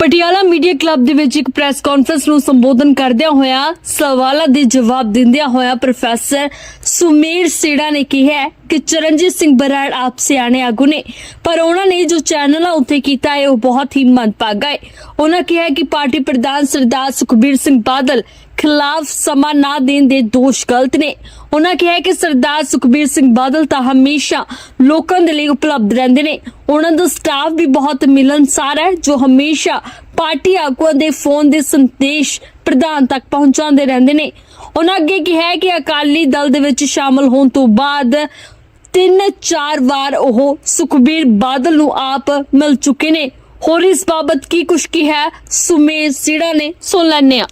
Patiala media club ਦੇ ਵਿੱਚ ਇੱਕ ਪ੍ਰੈਸ ਕਾਨਫਰੰਸ ਨੂੰ ਸੰਬੋਧਨ ਕਰਦਿਆਂ ਹੋਇਆ ਸਵਾਲਾਂ ਦੇ ਜਵਾਬ ਦਿੰਦਿਆਂ ਹੋਇਆ ਪ੍ਰੋਫੈਸਰ ਸੁਮੇਰ ਸੇੜਾ ਨੇ ਕਿਹਾ ਕਿ ਚਰਨਜੀਤ ਸਿੰਘ ਬਰਾੜ ਆਪ ਸਿਆਣੇ ਆਗੂ ਨੇ, ਪਰ ਉਹਨਾਂ ਨੇ ਜੋ ਚੈਨਲਾਂ ਉੱਤੇ ਕੀਤਾ ਹੈ ਉਹ ਬਹੁਤ ਹੀ ਮੰਦਭਾਗਾ ਹੈ। ਉਹਨਾਂ ਕਿਹਾ ਕਿ ਪਾਰਟੀ ਪ੍ਰਧਾਨ ਸਰਦਾਰ ਸੁਖਬੀਰ ਸਿੰਘ ਬਾਦਲ ਖਿਲਾਫ ਸਮਾਂ ਨਾ ਦੇਣ ਦੇ ਦੋਸ਼ ਗਲਤ ਨੇ। ਉਹਨਾਂ ਕਿਹਾ ਕਿ ਸਰਦਾਰ ਸੁਖਬੀਰ ਸਿੰਘ ਬਾਦਲ ਤਾਂ ਹਮੇਸ਼ਾ ਲੋਕਾਂ ਦੇ ਲਈ ਉਪਲਬਧ ਰਹਿੰਦੇ ਨੇ। ਉਹਨਾਂ ਦਾ ਸਟਾਫ ਵੀ ਬਹੁਤ ਮਿਲਨਸਾਰ ਹੈ, ਜੋ ਹਮੇਸ਼ਾ ਪਾਰਟੀ ਆਗੂਆਂ ਦੇ ਫੋਨ ਦੇ ਸੰਦੇਸ਼ ਪ੍ਰਧਾਨ ਤੱਕ ਪਹੁੰਚਾਉਂਦੇ ਰਹਿੰਦੇ ਨੇ। ਉਹਨਾਂ ਅੱਗੇ ਕਿਹਾ ਕਿ ਅਕਾਲੀ ਦਲ ਦੇ ਵਿੱਚ ਸ਼ਾਮਲ ਹੋਣ ਤੋਂ ਬਾਅਦ ਤਿੰਨ ਚਾਰ ਵਾਰ ਉਹ ਸੁਖਬੀਰ ਬਾਦਲ ਨੂੰ ਆਪ ਮਿਲ ਚੁੱਕੇ ਨੇ। ਹੋਰ ਇਸ ਬਾਬਤ ਕੀ ਕੁਛ ਕੀ ਹੈ ਸੁਮੇਰ ਸਿੜਾ ਨੇ, ਸੁਣ ਲੈਣੇ ਆ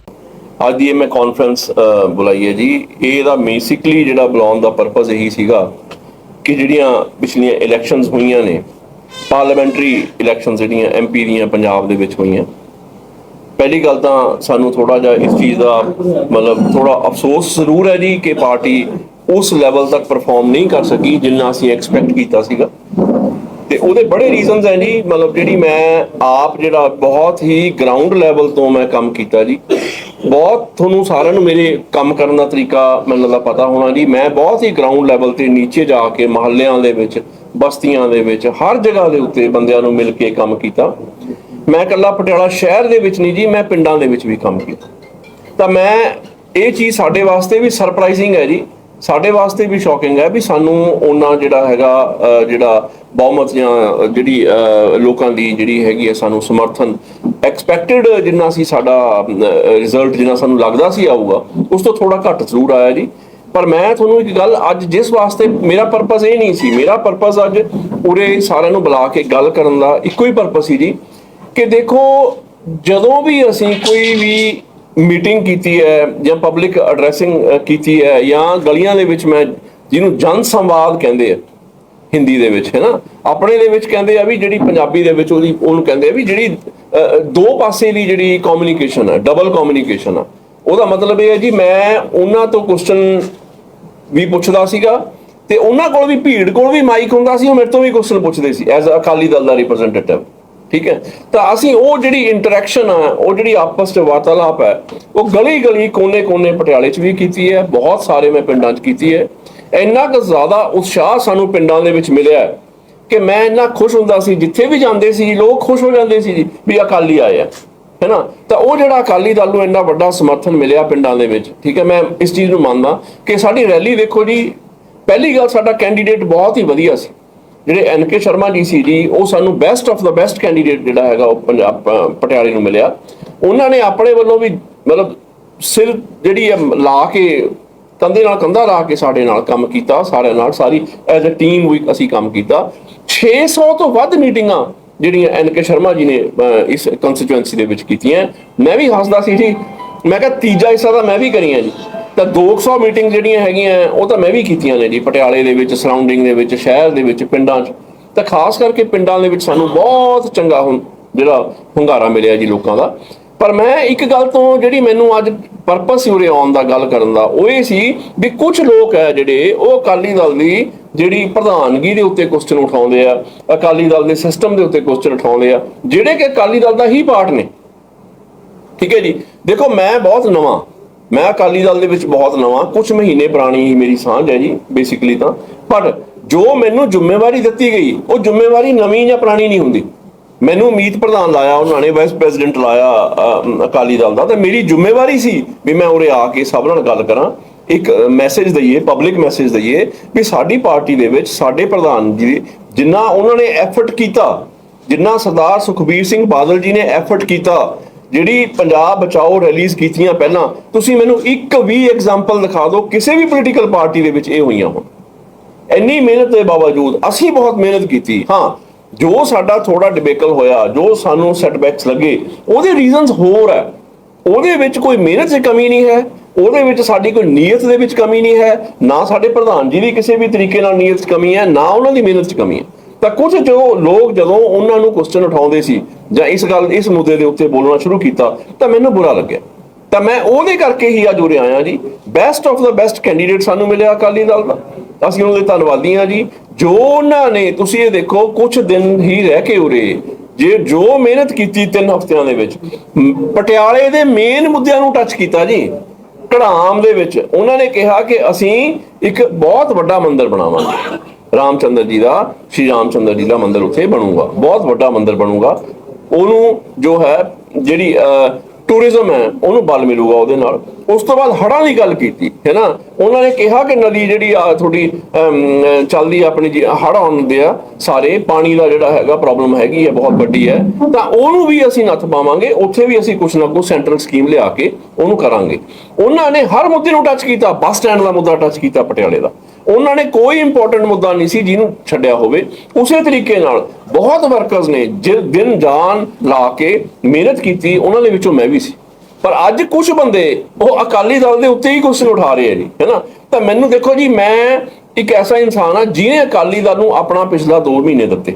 ਅੱਜ ਦੀ ਇਹ ਮੈਂ ਕਾਨਫਰੰਸ ਬੁਲਾਈ ਹੈ ਜੀ। ਇਹਦਾ ਬੇਸਿਕਲੀ ਜਿਹੜਾ ਬੁਲਾਉਣ ਦਾ ਪਰਪਸ ਇਹੀ ਸੀਗਾ ਕਿ ਜਿਹੜੀਆਂ ਪਿਛਲੀਆਂ ਇਲੈਕਸ਼ਨਸ ਹੋਈਆਂ ਨੇ ਪਾਰਲੀਮੈਂਟਰੀ ਇਲੈਕਸ਼ਨ ਜਿਹੜੀਆਂ ਐਮਪੀ ਦੀਆਂ ਪੰਜਾਬ ਦੇ ਵਿੱਚ ਹੋਈਆਂ, ਪਹਿਲੀ ਗੱਲ ਤਾਂ ਸਾਨੂੰ ਥੋੜਾ ਜਿਹਾ ਇਸ ਚੀਜ਼ ਦਾ ਮਤਲਬ ਥੋੜਾ ਅਫਸੋਸ ਜ਼ਰੂਰ ਹੈ ਜੀ ਕਿ ਪਾਰਟੀ ਉਸ ਲੈਵਲ ਤੱਕ ਪਰਫਾਰਮ ਨਹੀਂ ਕਰ ਸਕੀ ਜਿੰਨਾ ਅਸੀਂ ਐਕਸਪੈਕਟ ਕੀਤਾ ਸੀਗਾ। ਤੇ ਉਹਦੇ ਬੜੇ ਰੀਜ਼ਨਸ ਹੈ ਜੀ। ਮਤਲਬ ਜਿਹੜੀ ਮੈਂ ਆਪ ਜਿਹੜਾ ਬਹੁਤ ਹੀ ਗਰਾਊਂਡ ਲੈਵਲ ਤੋਂ ਮੈਂ ਕੰਮ ਕੀਤਾ ਜੀ। ਬਹੁਤ ਤੁਹਾਨੂੰ ਸਾਰਿਆਂ ਨੂੰ ਮੇਰੇ ਕੰਮ ਕਰਨ ਦਾ ਤਰੀਕਾ ਮੈਨੂੰ ਲੱਗਦਾ ਪਤਾ ਹੋਣਾ ਜੀ। ਮੈਂ ਬਹੁਤ ਹੀ ਗਰਾਊਂਡ ਲੈਵਲ ਤੇ ਨੀਚੇ ਜਾ ਕੇ ਮਹੱਲਿਆਂ ਦੇ ਵਿੱਚ, ਬਸਤੀਆਂ ਦੇ ਵਿੱਚ, ਹਰ ਜਗ੍ਹਾ ਦੇ ਉੱਤੇ ਬੰਦਿਆਂ ਨੂੰ ਮਿਲ ਕੇ ਕੰਮ ਕੀਤਾ। ਮੈਂ ਇਕੱਲਾ ਪਟਿਆਲਾ ਸ਼ਹਿਰ ਦੇ ਵਿੱਚ ਨਹੀਂ ਜੀ, ਮੈਂ ਪਿੰਡਾਂ ਦੇ ਵਿੱਚ ਵੀ ਕੰਮ ਕੀਤਾ। ਤਾਂ ਮੈਂ ਇਹ ਚੀਜ਼ ਸਾਡੇ ਵਾਸਤੇ ਵੀ ਸਰਪ੍ਰਾਈਜ਼ਿੰਗ ਹੈ ਜੀ। ਸਾਡੇ ਵਾਸਤੇ ਵੀ ਸ਼ੌਕਿੰਗ ਹੈ ਵੀ ਸਾਨੂੰ ਉਹਨਾਂ ਜਿਹੜਾ ਹੈਗਾ ਜਿਹੜਾ ਬਹੁਮਤ ਜਾਂ ਜਿਹੜੀ ਲੋਕਾਂ ਦੀ ਜਿਹੜੀ ਹੈਗੀ ਹੈ ਸਾਨੂੰ ਸਮਰਥਨ ਐਕਸਪੈਕਟਡ ਜਿੰਨਾ ਸੀ ਸਾਡਾ ਰਿਜ਼ਲਟ ਜਿੰਨਾ ਸਾਨੂੰ ਲੱਗਦਾ ਸੀ ਆਊਗਾ, ਉਸ ਤੋਂ ਥੋੜਾ ਘੱਟ ਜ਼ਰੂਰ ਆਇਆ ਜੀ। ਪਰ ਮੈਂ ਤੁਹਾਨੂੰ ਇੱਕ ਗੱਲ ਅੱਜ ਜਿਸ ਵਾਸਤੇ ਮੇਰਾ ਪਰਪਸ ਇਹ ਨਹੀਂ ਸੀ, ਮੇਰਾ ਪਰਪਸ ਅੱਜ ਉਰੇ ਸਾਰਿਆਂ ਨੂੰ ਬੁਲਾ ਕੇ ਗੱਲ ਕਰਨ ਦਾ ਇੱਕੋ ਹੀ ਪਰਪਸ ਸੀ ਜੀ, ਕਿ ਦੇਖੋ ਜਦੋਂ ਵੀ ਅਸੀਂ ਕੋਈ ਵੀ ਮੀਟਿੰਗ ਕੀਤੀ ਹੈ ਜਾਂ ਪਬਲਿਕ ਐਡਰੈਸਿੰਗ ਕੀਤੀ ਹੈ ਜਾਂ ਗਲੀਆਂ ਦੇ ਵਿੱਚ ਮੈਂ ਜਿਹਨੂੰ ਜਨ ਸੰਵਾਦ ਕਹਿੰਦੇ ਆ, ਹਿੰਦੀ ਦੇ ਵਿੱਚ ਹੈ ਨਾ ਆਪਣੇ ਦੇ ਵਿੱਚ ਕਹਿੰਦੇ ਆ ਵੀ ਜਿਹੜੀ ਪੰਜਾਬੀ ਦੇ ਵਿੱਚ ਉਹਦੀ, ਉਹਨੂੰ ਕਹਿੰਦੇ ਆ ਵੀ ਜਿਹੜੀ ਦੋ ਪਾਸੇ ਦੀ ਜਿਹੜੀ ਕਮਿਊਨੀਕੇਸ਼ਨ ਹੈ ਡਬਲ ਕਮਿਊਨੀਕੇਸ਼ਨ ਆ। ਉਹਦਾ ਮਤਲਬ ਇਹ ਹੈ ਜੀ, ਮੈਂ ਉਹਨਾਂ ਤੋਂ ਕੁਐਸਚਨ ਵੀ ਪੁੱਛਦਾ ਸੀਗਾ ਤੇ ਉਹਨਾਂ ਕੋਲ ਵੀ ਭੀੜ ਕੋਲ ਵੀ ਮਾਈਕ ਹੁੰਦਾ ਸੀ, ਉਹ ਮੇਰੇ ਤੋਂ ਵੀ ਕੁਐਸਚਨ ਪੁੱਛਦੇ ਸੀ ਐਜ਼ ਅਕਾਲੀ ਦਲ ਦਾ ਰਿਪਰੈਜ਼ੈਂਟੇਟਿਵ ਠੀਕ ਹੈ? ਤਾਂ ਅਸੀਂ ਉਹ ਜਿਹੜੀ ਇੰਟਰੈਕਸ਼ਨ ਆ, ਉਹ ਜਿਹੜੀ ਆਪਸ ਵਿੱਚ ਵਾਰਤਾਲਾਪ ਹੈ, ਉਹ ਗਲੀ ਗਲੀ ਕੋਨੇ ਕੋਨੇ ਪਟਿਆਲੇ 'ਚ ਵੀ ਕੀਤੀ ਹੈ, ਬਹੁਤ ਸਾਰੇ ਮੈਂ ਪਿੰਡਾਂ 'ਚ ਕੀਤੀ ਹੈ। ਇੰਨਾ ਕੁ ਜ਼ਿਆਦਾ ਉਤਸ਼ਾਹ ਸਾਨੂੰ ਪਿੰਡਾਂ ਦੇ ਵਿੱਚ ਮਿਲਿਆ ਕਿ ਮੈਂ ਇੰਨਾ ਖੁਸ਼ ਹੁੰਦਾ ਸੀ, ਜਿੱਥੇ ਵੀ ਜਾਂਦੇ ਸੀ, ਲੋਕ ਖੁਸ਼ ਹੋ ਜਾਂਦੇ ਸੀ ਜੀ, ਵੀ ਅਕਾਲੀ ਆਏ ਆ ਹੈਨਾ ਤਾਂ ਉਹ ਜਿਹੜਾ ਅਕਾਲੀ ਦਲ ਨੂੰ ਇੰਨਾ ਵੱਡਾ ਸਮਰਥਨ ਮਿਲਿਆ ਪਿੰਡਾਂ ਦੇ ਵਿੱਚ, ਠੀਕ ਹੈ? ਮੈਂ ਇਸ ਚੀਜ਼ ਨੂੰ ਮੰਨਦਾ ਕਿ ਸਾਡੀ ਰੈਲੀ ਦੇਖੋ ਜੀ, ਪਹਿਲੀ ਗੱਲ ਸਾਡਾ ਕੈਂਡੀਡੇਟ ਬਹੁਤ ਹੀ ਵਧੀਆ ਸੀ। ਜਿਹੜੇ ਐਨ ਕੇ ਸ਼ਰਮਾ ਜੀ ਸੀ ਜੀ, ਉਹ ਸਾਨੂੰ best of the best candidate ਜਿਹੜਾ ਹੈਗਾ ਉਹ ਪੰਜਾਬ ਪਟਿਆਲੇ ਨੂੰ ਮਿਲਿਆ। ਉਹਨਾਂ ਨੇ ਆਪਣੇ ਵੱਲੋਂ ਵੀ ਮਤਲਬ ਸਿਰ ਜਿਹੜੀ ਹੈ ਲਾ ਕੇ ਕੰਧੇ ਨਾਲ ਕੰਧਾ ਲਾ ਕੇ ਸਾਡੇ ਨਾਲ ਕੰਮ ਕੀਤਾ, ਸਾਰਿਆਂ ਨਾਲ ਸਾਰੀ ਐਜ਼ ਅ ਟੀਮ ਵੀ ਅਸੀਂ ਕੰਮ ਕੀਤਾ। 600 ਤੋਂ ਵੱਧ ਮੀਟਿੰਗਾਂ ਜਿਹੜੀਆਂ ਐਨ ਕੇ ਸ਼ਰਮਾ ਜੀ ਨੇ ਇਸ ਕੰਸਟੀਚੁਐਂਸੀ ਦੇ ਵਿੱਚ ਕੀਤੀਆਂ। ਮੈਂ ਵੀ ਹੱਸਦਾ ਸੀ ਜੀ। ਮੈਂ ਕਿਹਾ ਤੀਜਾ ਹਿੱਸਾ ਤਾਂ ਮੈਂ ਵੀ ਕਰੀਆਂ ਜੀ। ਤਾਂ 200 ਮੀਟਿੰਗ ਜਿਹੜੀਆਂ ਹੈਗੀਆਂ, ਉਹ ਤਾਂ ਮੈਂ ਵੀ ਕੀਤੀਆਂ ਨੇ ਜੀ, ਪਟਿਆਲੇ ਦੇ ਵਿੱਚ ਸਰਾਊਂਡਿੰਗ ਦੇ ਵਿੱਚ, ਸ਼ਹਿਰ ਦੇ ਵਿੱਚ, ਪਿੰਡਾਂ 'ਚ। ਤਾਂ ਖਾਸ ਕਰਕੇ ਪਿੰਡਾਂ ਦੇ ਵਿੱਚ ਸਾਨੂੰ ਬਹੁਤ ਚੰਗਾ ਹੁਣ ਜਿਹੜਾ ਹੁੰਗਾਰਾ ਮਿਲਿਆ ਜੀ ਲੋਕਾਂ ਦਾ। ਪਰ ਮੈਂ ਇੱਕ ਗੱਲ ਤੋਂ ਜਿਹੜੀ ਮੈਨੂੰ ਅੱਜ ਪਰਪਸ ਹੀ ਉਰੇ ਆਉਣ ਦਾ, ਗੱਲ ਕਰਨ ਦਾ, ਉਹ ਇਹ ਸੀ ਵੀ ਕੁਝ ਲੋਕ ਹੈ ਜਿਹੜੇ, ਉਹ ਅਕਾਲੀ ਦਲ ਦੀ ਜਿਹੜੀ ਪ੍ਰਧਾਨਗੀ ਦੇ ਉੱਤੇ ਕੁਐਸਚਨ ਉਠਾਉਂਦੇ ਆ, ਅਕਾਲੀ ਦਲ ਦੇ ਸਿਸਟਮ ਦੇ ਉੱਤੇ ਕੁਐਸਚਨ ਉਠਾਉਂਦੇ ਆ, ਜਿਹੜੇ ਕਿ ਅਕਾਲੀ ਦਲ ਦਾ ਹੀ ਪਾਰਟ ਨੇ। ਠੀਕ ਹੈ ਜੀ? ਦੇਖੋ, ਮੈਂ ਬਹੁਤ ਨਵਾਂ ਮੈਂ ਅਕਾਲੀ ਦਲ ਦੇ ਵਿੱਚ ਬਹੁਤ ਨਵਾਂ ਕੁਝ ਮਹੀਨੇ ਪੁਰਾਣੀ ਹੀ ਮੇਰੀ ਸਾਂਝ ਹੈ ਜੀ ਬੇਸਿਕਲੀ ਤਾਂ। ਪਰ ਜੋ ਮੈਨੂੰ ਜ਼ਿੰਮੇਵਾਰੀ ਦਿੱਤੀ ਗਈ, ਉਹ ਜ਼ਿੰਮੇਵਾਰੀ ਨਵੀਂ ਜਾਂ ਪੁਰਾਣੀ ਨਹੀਂ ਹੁੰਦੀ। ਮੈਨੂੰ ਮੀਤ ਪ੍ਰਧਾਨ ਲਾਇਆ, ਉਹਨਾਂ ਨੇ ਵਾਈਸ ਪ੍ਰੈਜ਼ੀਡੈਂਟ ਲਾਇਆ ਅਕਾਲੀ ਦਲ ਦਾ, ਤਾਂ ਮੇਰੀ ਜ਼ਿੰਮੇਵਾਰੀ ਸੀ ਵੀ ਮੈਂ ਉਰੇ ਆ ਕੇ ਸਭ ਨਾਲ ਗੱਲ ਕਰਾਂ, ਇੱਕ ਮੈਸੇਜ ਦਈਏ ਪਬਲਿਕ ਮੈਸੇਜ ਦਈਏ, ਵੀ ਸਾਡੀ ਪਾਰਟੀ ਦੇ ਵਿੱਚ ਸਾਡੇ ਪ੍ਰਧਾਨ ਜੀ, ਜਿੰਨਾ ਉਹਨਾਂ ਨੇ ਐਫਰਟ ਕੀਤਾ, ਜਿੰਨਾ ਸਰਦਾਰ ਸੁਖਬੀਰ ਸਿੰਘ ਬਾਦਲ ਜੀ ਨੇ ਐਫਰਟ ਕੀਤਾ ਜਿਹੜੀ ਪੰਜਾਬ ਬਚਾਓ ਰਿਲੀਜ਼ ਕੀਤੀਆਂ ਪਹਿਲਾਂ, ਤੁਸੀਂ ਮੈਨੂੰ ਇੱਕ ਵੀ ਐਗਜ਼ਾਮਪਲ ਦਿਖਾ ਦਿਓ, ਕਿਸੇ ਵੀ ਪੋਲੀਟੀਕਲ ਪਾਰਟੀ ਦੇ ਵਿੱਚ ਇਹ ਹੋਈਆਂ ਹੋਣ। ਇੰਨੀ ਮਿਹਨਤ ਦੇ ਬਾਵਜੂਦ ਅਸੀਂ ਬਹੁਤ ਮਿਹਨਤ ਕੀਤੀ। ਹਾਂ, ਜੋ ਸਾਡਾ ਥੋੜਾ ਡਿਬੇਕਲ ਹੋਇਆ, ਜੋ ਸਾਨੂੰ ਸੈਟਬੈਕਸ ਲੱਗੇ, ਉਹਦੇ ਰੀਜ਼ਨਸ ਹੋਰ ਹੈ। ਉਹਦੇ ਵਿੱਚ ਕੋਈ ਮਿਹਨਤ 'ਚ ਕਮੀ ਨਹੀਂ ਹੈ, ਉਹਦੇ ਵਿੱਚ ਸਾਡੀ ਕੋਈ ਨੀਅਤ ਦੇ ਵਿੱਚ ਕਮੀ ਨਹੀਂ ਹੈ, ਨਾ ਸਾਡੇ ਪ੍ਰਧਾਨ ਜੀ ਦੀ ਕਿਸੇ ਵੀ ਤਰੀਕੇ ਨਾਲ ਨੀਅਤ 'ਚ ਕਮੀ ਹੈ, ਨਾ ਉਹਨਾਂ ਦੀ ਮਿਹਨਤ 'ਚ ਕਮੀ ਹੈ। ਤਾਂ ਕੁਝ ਜੋ ਲੋਕ ਜਦੋਂ ਉਹਨਾਂ ਨੂੰ ਕੁਐਸਚਨ ਉਠਾਉਂਦੇ ਸੀ ਜਾਂ ਇਸ ਗੱਲ, ਇਸ ਮੁੱਦੇ ਦੇ ਉੱਤੇ ਬੋਲਣਾ ਸ਼ੁਰੂ ਕੀਤਾ, ਤਾਂ ਮੈਨੂੰ ਬੁਰਾ ਲੱਗਿਆ। ਤਾਂ ਮੈਂ ਉਹਦੇ ਕਰਕੇ ਹੀ ਅੱਜ ਉਰੇ ਆਇਆ ਜੀ। Best of the best candidate ਸਾਨੂੰ ਮਿਲਿਆ ਅਕਾਲੀ ਦਲ ਦਾ। ਅਸੀਂ ਉਹਨਾਂ ਦੇ ਧੰਨਵਾਦੀ ਹਾਂ ਜੀ। ਜੋ ਉਹਨਾਂ ਨੇ, ਤੁਸੀਂ ਇਹ ਦੇਖੋ, ਕੁਝ ਦਿਨ ਹੀ ਰਹਿ ਕੇ ਉਰੇ, ਜੇ ਜੋ ਮਿਹਨਤ ਕੀਤੀ ਤਿੰਨ ਹਫ਼ਤਿਆਂ ਦੇ ਵਿੱਚ ਪਟਿਆਲੇ ਦੇ ਮੇਨ ਮੁੱਦਿਆਂ ਨੂੰ ਟੱਚ ਕੀਤਾ ਜੀ। ਕੜਾਮ ਦੇ ਵਿੱਚ, ਉਹਨਾਂ ਨੇ ਕਿਹਾ ਕਿ ਅਸੀਂ ਇੱਕ ਬਹੁਤ ਵੱਡਾ ਮੰਦਿਰ ਬਣਾਵਾਂਗੇ। ਰਾਮਚੰਦਰ ਜੀ ਦਾ, ਸ਼੍ਰੀ ਰਾਮਚੰਦਰ ਜੀ ਦਾ ਮੰਦਿਰ ਉੱਥੇ ਬਣੂਗਾ। ਬਹੁਤ ਵੱਡਾ ਮੰਦਿਰ ਬਣੂਗਾ। ਉਹਨੂੰ ਜੋ ਹੈ, ਜਿਹੜੀ ਟੂਰਿਜ਼ਮ ਹੈ, ਉਹਨੂੰ ਬਲ ਮਿਲੂਗਾ ਉਹਦੇ ਨਾਲ। ਉਸ ਤੋਂ ਬਾਅਦ ਹੜ੍ਹਾਂ ਦੀ ਗੱਲ ਕੀਤੀ, ਹੈ ਨਾ? ਉਹਨਾਂ ਨੇ ਕਿਹਾ ਕਿ ਨਦੀ ਜਿਹੜੀ ਆ, ਤੁਹਾਡੀ ਚੱਲਦੀ ਆਪਣੀ ਜੀ, ਹੜ੍ਹ ਆਉਂਦੇ ਆ, ਸਾਰੇ ਪਾਣੀ ਦਾ ਜਿਹੜਾ ਹੈਗਾ ਪ੍ਰੋਬਲਮ ਹੈਗੀ ਹੈ ਬਹੁਤ ਵੱਡੀ ਹੈ। ਤਾਂ ਉਹਨੂੰ ਵੀ ਅਸੀਂ ਨੱਥ ਪਾਵਾਂਗੇ, ਉੱਥੇ ਵੀ ਅਸੀਂ ਕੁਛ ਨਾ ਕੁਛ ਸੈਂਟਰਲ ਸਕੀਮ ਲਿਆ ਕੇ ਉਹਨੂੰ ਕਰਾਂਗੇ। ਉਹਨਾਂ ਨੇ ਹਰ ਮੁੱਦੇ ਨੂੰ ਟੱਚ ਕੀਤਾ, ਬੱਸ ਸਟੈਂਡ ਦਾ ਮੁੱਦਾ ਟੱਚ ਕੀਤਾ, ਪਟਿਆਲੇ ਦਾ। ਉਹਨਾਂ ਨੇ ਕੋਈ ਇੰਪੋਰਟੈਂਟ ਮੁੱਦਾ ਨਹੀਂ ਸੀ ਜਿਹਨੂੰ ਛੱਡਿਆ ਹੋਵੇ। ਉਸੇ ਤਰੀਕੇ ਨਾਲ ਬਹੁਤ ਵਰਕਰਸ ਨੇ ਜਿ, ਦਿਨ ਜਾਨ ਲਾ ਕੇ ਮਿਹਨਤ ਕੀਤੀ, ਉਹਨਾਂ ਦੇ ਵਿੱਚੋਂ ਮੈਂ ਵੀ ਸੀ। ਪਰ ਅੱਜ ਕੁਝ ਬੰਦੇ, ਉਹ ਅਕਾਲੀ ਦਲ ਦੇ ਉੱਤੇ ਹੀ ਕੁਐਸਚਨ ਉਠਾ ਰਹੇ ਆ ਜੀ ਹੈਨਾ ਤਾਂ ਮੈਨੂੰ ਦੇਖੋ ਜੀ, ਮੈਂ ਇੱਕ ਐਸਾ ਇਨਸਾਨ ਆ ਜਿਹਨੇ ਅਕਾਲੀ ਦਲ ਨੂੰ ਆਪਣਾ ਪਿਛਲਾ 2 ਮਹੀਨੇ ਦਿੱਤੇ।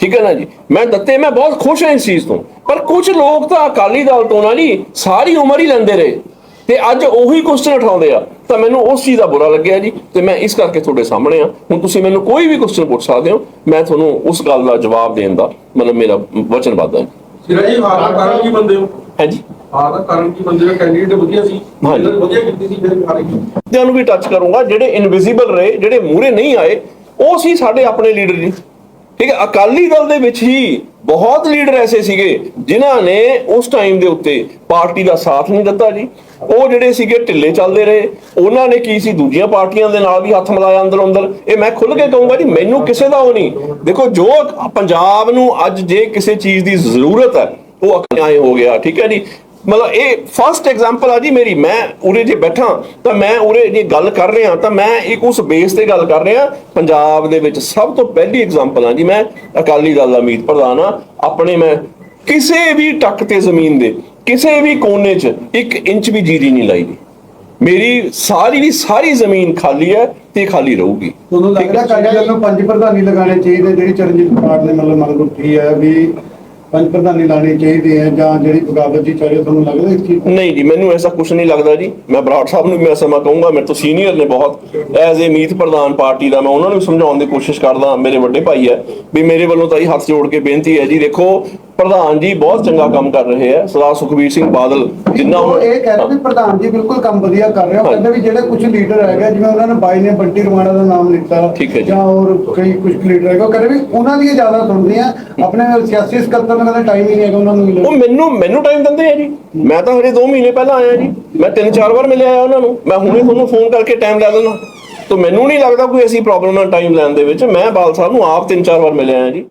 ਠੀਕ ਹੈ ਨਾ ਜੀ? ਮੈਂ ਦਿੱਤੇ, ਮੈਂ ਬਹੁਤ ਖੁਸ਼ ਹਾਂ ਇਸ ਚੀਜ਼ ਤੋਂ। ਪਰ ਕੁਝ ਲੋਕ ਤਾਂ ਅਕਾਲੀ ਦਲ ਤੋਂ ਨਾ ਜੀ, ਸਾਰੀ ਉਮਰ ਹੀ ਲੈਂਦੇ ਰਹੇ। ਤੇ ਅੱਜ ਉਹੀ ਕੁਐਸਚਨ ਉਠਾਉਂਦੇ ਆ। ਤਾਂ ਮੈਨੂੰ ਉਸ ਚੀਜ਼ ਦਾ ਬੁਰਾ ਲੱਗਿਆ ਜੀ ਤੇ ਮੈਂ ਇਸ ਕਰਕੇ ਤੁਹਾਡੇ ਸਾਹਮਣੇ ਆ। ਹੁਣ ਤੁਸੀਂ ਮੈਨੂੰ ਕੋਈ ਵੀ ਕੁਐਸਚਨ ਪੁੱਛ ਸਕਦੇ ਹੋ ਮੈਂ ਤੁਹਾਨੂੰ ਉਸ ਗੱਲ ਦਾ ਜਵਾਬ ਦੇਣ ਦਾ ਮਤਲਬ ਮੇਰਾ ਵਚਨਬੱਧ ਹੈ। ਸਿਰਾ ਜੀ ਹਾਰ ਦਾ ਕਾਰਨ ਕੀ ਬੰਦੇ ਹੋ? ਹੈ ਜੀ? ਹਾਰ ਦਾ ਕਾਰਨ ਕੀ ਬੰਦੇ ਹੋ ਕੈਂਡੀਡੇਟ ਵਧੀਆ ਸੀ। ਹਾਂਜੀ। ਵਧੀਆ ਕੀਤੀ ਸੀ ਫਿਰ ਹਾਰੇ ਮੁੱਦਿਆਂ ਨੂੰ ਵੀ ਟੱਚ ਕਰੂੰਗਾ ਜਿਹੜੇ ਇਨਵਿਜ਼ੀਬਲ ਰਹੇ ਜਿਹੜੇ ਮੂਰੇ ਨਹੀਂ ਆਏ ਉਹ ਸੀ ਸਾਡੇ ਆਪਣੇ ਲੀਡਰ ਜੀ। ਠੀਕ ਹੈ, ਅਕਾਲੀ ਦਲ ਦੇ ਵਿੱਚ ਹੀ ਬਹੁਤ ਲੀਡਰ ਐਸੇ ਸੀਗੇ ਜਿਨ੍ਹਾਂ ਨੇ ਉਸ ਟਾਈਮ ਦੇ ਉੱਤੇ ਪਾਰਟੀ ਦਾ ਸਾਥ ਨਹੀਂ ਦਿੱਤਾ ਜੀ। ਉਹ ਜਿਹੜੇ ਸੀਗੇ ਢਿੱਲੇ ਚੱਲਦੇ ਰਹੇ। ਉਹਨਾਂ ਨੇ ਕੀ ਸੀ, ਦੂਜੀਆਂ ਪਾਰਟੀਆਂ ਦੇ ਨਾਲ ਵੀ ਹੱਥ ਮਿਲਾਇਆ ਅੰਦਰ ਅੰਦਰ। ਇਹ ਮੈਂ ਖੁੱਲ ਕੇ ਕਹੂੰਗਾ ਜੀ, ਮੈਨੂੰ ਕਿਸੇ ਦਾ ਉਹ ਨਹੀਂ। ਦੇਖੋ, ਜੋ ਪੰਜਾਬ ਨੂੰ ਅੱਜ ਜੇ ਕਿਸੇ ਚੀਜ਼ ਦੀ ਜ਼ਰੂਰਤ ਹੈ, ਉਹ ਅਕਿਆਏ ਹੋ ਗਿਆ, ਠੀਕ ਹੈ ਜੀ। ਮਤਲਬ ਇਹ ਫਰਸਟ ਐਗਜ਼ਾਮਪਲ ਆ ਜੀ ਮੇਰੀ। ਮੈਂ ਉਰੇ ਜੇ ਬੈਠਾ ਤਾਂ ਮੈਂ ਉਰੇ ਜੇ ਗੱਲ ਕਰ ਰਿਹਾ ਤਾਂ ਮੈਂ ਇੱਕ ਉਸ ਬੇਸ ਤੇ ਗੱਲ ਕਰ ਰਿਹਾ। ਪੰਜਾਬ ਦੇ ਵਿੱਚ ਸਭ ਤੋਂ ਪਹਿਲੀ ਐਗਜ਼ਾਮਪਲ ਆ ਜੀ ਮੈਂ ਅਕਾਲੀ ਦਲ ਦਾ ਮੀਤ ਪ੍ਰਧਾਨ ਆ। ਆਪਣੇ ਮੈਂ ਕਿਸੇ ਵੀ ਟੱਕ ਤੇ ਜ਼ਮੀਨ ਦੇ ਕਿਸੇ ਵੀ ਕੋਨੇ 'ਚ ਇੱਕ ਇੰਚ ਵੀ ਜੀਰੀ ਨਹੀਂ ਲਾਈ ਜੀ। ਮੇਰੀ ਸਾਰੀ ਦੀ ਸਾਰੀ ਜ਼ਮੀਨ ਖਾਲੀ ਹੈ ਤੇ ਖਾਲੀ ਰਹੂਗੀ। ਤੁਹਾਨੂੰ ਲੱਗਦਾ ਦਲ ਨੂੰ ਪੰਜ ਪ੍ਰਧਾਨੀ ਲਗਾਉਣੇ ਚਾਹੀਦੇ ਜਿਹੜੀ ਚਰਨਜੀਤ ਕੁਮਾਰ ਨੇ ਮਤਲਬ ਮੰਗ ਉੱਠੀ ਹੈ ਵੀ ਪੰਜ ਪ੍ਰਧਾਨੀ ਲਾਣੇ ਚਾਹੀਦੇ ਹੈ ਜਾਂ ਜਿਹੜੀ ਬਗਾਵਤ ਜੀ ਚਾਹੀਏ ਤੁਹਾਨੂੰ ਲੱਗਦਾ ਇਸ ਚੀਜ਼ ਨਹੀਂ ਜੀ, ਮੈਨੂੰ ਐਸਾ ਕੁਝ ਨਹੀਂ ਲੱਗਦਾ ਜੀ। ਮੈਂ ਬਰਾੜ ਸਾਹਿਬ ਨੂੰ ਵੀ ਮੈਂ ਸਮਾਂ ਕਹੂੰਗਾ, ਮੇਰੇ ਤੋਂ ਸੀਨੀਅਰ ਨੇ ਬਹੁਤ। ਐਜ਼ ਏ ਮੀਤ ਪ੍ਰਧਾਨ ਪਾਰਟੀ ਦਾ ਮੈਂ ਉਹਨਾਂ ਨੂੰ ਸਮਝਾਉਣ ਦੀ ਕੋਸ਼ਿਸ਼ ਕਰਦਾ, ਮੇਰੇ ਵੱਡੇ ਭਾਈ ਹੈ। ਵੀ ਮੇਰੇ ਵੱਲੋਂ ਤਾਂ ਇਹ ਹੱਥ ਜੋੜ ਕੇ ਬੇਨਤੀ ਹੈ ਜੀ, ਦੇਖੋ ਪ੍ਰਧਾਨ ਜੀ ਬਹੁਤ ਚੰਗਾ ਕੰਮ ਕਰ ਰਹੇ ਹੈ ਸਰਦਾਰ ਸੁਖਬੀਰ ਸਿੰਘ ਬਾਦਲ ਜਿੰਨਾ ਉਹ ਇਹ ਕਹਿ ਰਹੇ ਵੀ ਪ੍ਰਧਾਨ ਜੀ ਬਿਲਕੁਲ ਕੰਮ ਵਧੀਆ ਕਰ ਰਹੇ ਹੋ ਕਹਿੰਦੇ ਵੀ ਜਿਹੜੇ ਕੁਝ ਲੀਡਰ ਹੈਗੇ ਜਿਵੇਂ ਉਹਨਾਂ ਨੇ ਬਾਈ ਨੇ ਬੰਟੀ ਰਮਾਣਾ ਦਾ ਨਾਮ ਹੈ ਜੀ। ਹੋਰ ਕਈ ਕੁਝ ਲੀਡਰ ਹੈਗੇ ਉਹ ਕਹਿੰਦੇ ਵੀ ਉਹਨਾਂ ਦੀ ਜ਼ਿਆਦਾ ਸੁਣਦੇ ਆ ਆਪਣੇ ਸਿਆਸੀ ਸਕੱਤਰ ਨੂੰ ਕਹਿੰਦੇ ਟਾਈਮ ਹੀ ਨਹੀਂ ਹੈਗਾ ਉਹਨਾਂ ਨੂੰ ਮਿਲਣ ਉਹ ਮੈਨੂੰ ਮੈਨੂੰ ਟਾਈਮ ਦਿੰਦੇ ਆ ਜੀ। ਮੈਂ ਤਾਂ ਹਜੇ 2 ਮਹੀਨੇ ਪਹਿਲਾਂ ਆਇਆ ਜੀ। ਮੈਂ ਤਿੰਨ ਚਾਰ ਵਾਰ ਮਿਲਿਆ ਆ ਉਹਨਾਂ ਨੂੰ। ਮੈਂ ਹੁਣੇ ਤੁਹਾਨੂੰ ਫੋਨ ਕਰਕੇ ਟਾਈਮ ਲੈ ਲੈਣਾ ਤਾਂ ਮੈਨੂੰ ਨਹੀਂ ਲੱਗਦਾ ਕੋਈ ਐਸੀ ਪ੍ਰੋਬਲਮ ਹੈ ਟਾਈਮ ਲੈਣ ਦੇ ਵਿੱਚ। ਮੈਂ ਬਾਲ ਸਾਹਿਬ ਨੂੰ ਆਪ ਤਿੰਨ ਚਾਰ ਵਾਰ ਮਿਲਿਆ ਆ ਜੀ।